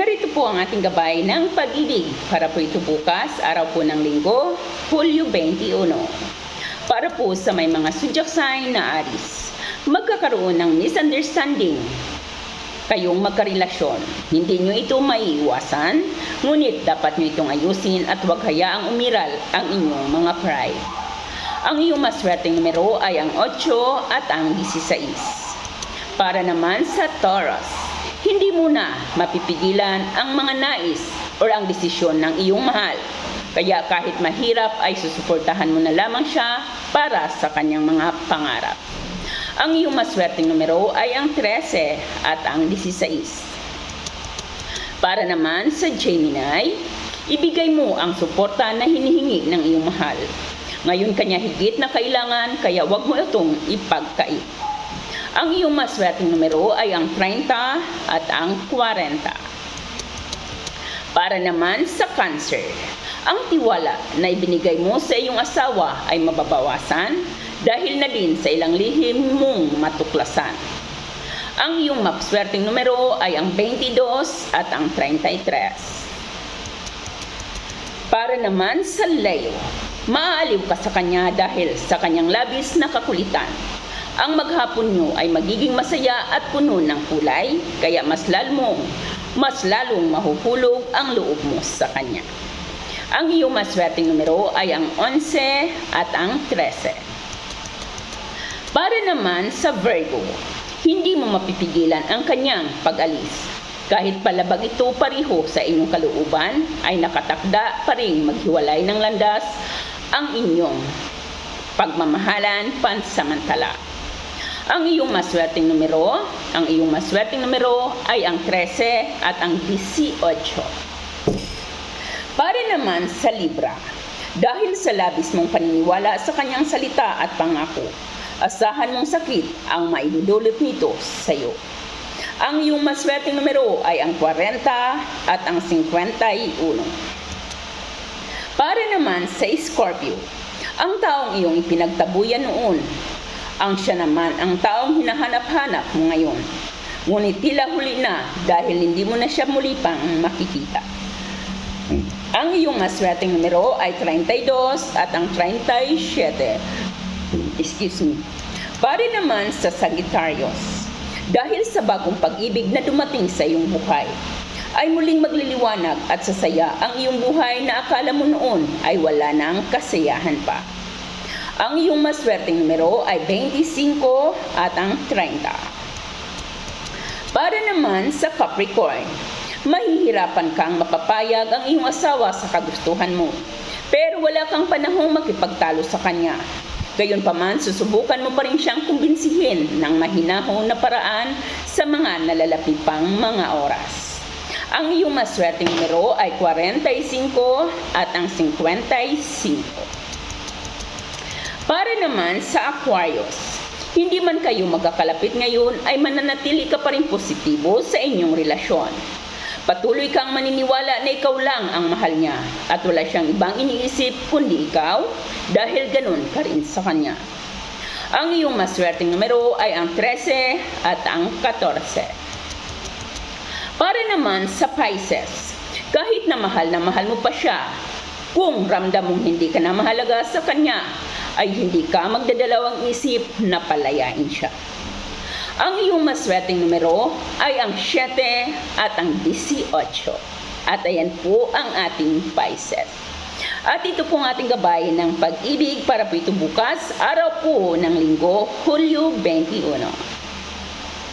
Narito po ang ating gabay ng pag-ibig para po ito bukas, araw po ng linggo, Hulyo 21. Para po sa may mga sign na aris, magkakaroon ng misunderstanding kayong magkarelasyon. Hindi nyo ito maiiwasan, ngunit dapat nyo itong ayusin at huwag hayaang umiral ang inyong mga pride. Ang iyong maswerteng numero ay ang 8 at ang 16. Para naman sa Taurus, hindi mo na mapipigilan ang mga nais o ang desisyon ng iyong mahal. Kaya kahit mahirap ay susuportahan mo na lamang siya para sa kanyang mga pangarap. Ang iyong maswerteng numero ay ang 13 at ang 16. Para naman sa Gemini, ibigay mo ang suporta na hinihingi ng iyong mahal. Ngayon kanya higit na kailangan kaya wag mo itong ipagkait. Ang iyong maswerteng numero ay ang 30 at ang 40. Para naman sa Cancer, ang tiwala na ibinigay mo sa iyong asawa ay mababawasan dahil na din sa ilang lihim mong matuklasan. Ang iyong maswerteng numero ay ang 22 at ang 33. Para naman sa Leo, maaaliw ka sa kanya dahil sa kanyang labis na kakulitan. Ang maghapon nyo ay magiging masaya at puno ng kulay, kaya mas lalong, mas lalong mahuhulog ang loob mo sa kanya. Ang iyong maswerteng numero ay ang 11 at ang 13. Para naman sa Virgo, hindi mo mapipigilan ang kanyang pag-alis. Kahit palabag ito pariho sa inyong kalooban, ay nakatakda pa rin maghiwalay ng landas ang inyong pagmamahalan pansamantala. Ang iyong maswerteng numero, ang iyong maswerteng numero ay ang 13 at ang 18. Para naman sa Libra, dahil sa labis mong paniniwala sa kanyang salita at pangako, asahan mong sakit ang maidudulot nito sa iyo. Ang iyong maswerteng numero ay ang 40 at ang 51. Para naman sa Scorpio, ang taong iyong ipinagtabuyan noon, ang siya naman ang taong hinahanap-hanap mo ngayon. Ngunit tila huli na dahil hindi mo na siya muli pang makikita. Ang iyong maswerteng numero ay 32 at ang 37. Excuse me. Pare naman sa Sagittarius. Dahil sa bagong pag-ibig na dumating sa iyong buhay, ay muling magliliwanag at sasaya ang iyong buhay na akala mo noon ay wala na ang kasiyahan pa. Ang iyong maswerteng numero ay 25 at ang 30. Para naman sa Capricorn, mahihirapan kang mapapayag ang iyong asawa sa kagustuhan mo. Pero wala kang panahong makipagtalo sa kanya. Gayunpaman, susubukan mo pa rin siyang kumbinsihin ng mahinahong na paraan sa mga nalalapit pang mga oras. Ang iyong maswerteng numero ay 45 at ang 55. Para naman sa Aquarius, hindi man kayo magkakalapit ngayon ay mananatili ka pa rin positibo sa inyong relasyon. Patuloy kang maniniwala na ikaw lang ang mahal niya at wala siyang ibang iniisip kundi ikaw dahil ganun ka rin sa kanya. Ang iyong maswerteng numero ay ang 13 at ang 14. Para naman sa Pisces, kahit na mahal na mahal mo pa siya, kung ramdam mong hindi ka na mahalaga sa kanya, ay hindi ka magdadalawang isip na palayain siya. Ang iyong maswerteng numero ay ang 7 at ang 18. At ayan po ang ating Pisces. At ito po ang ating gabay ng pag-ibig para po ito bukas, araw po ng linggo, Hulyo 21.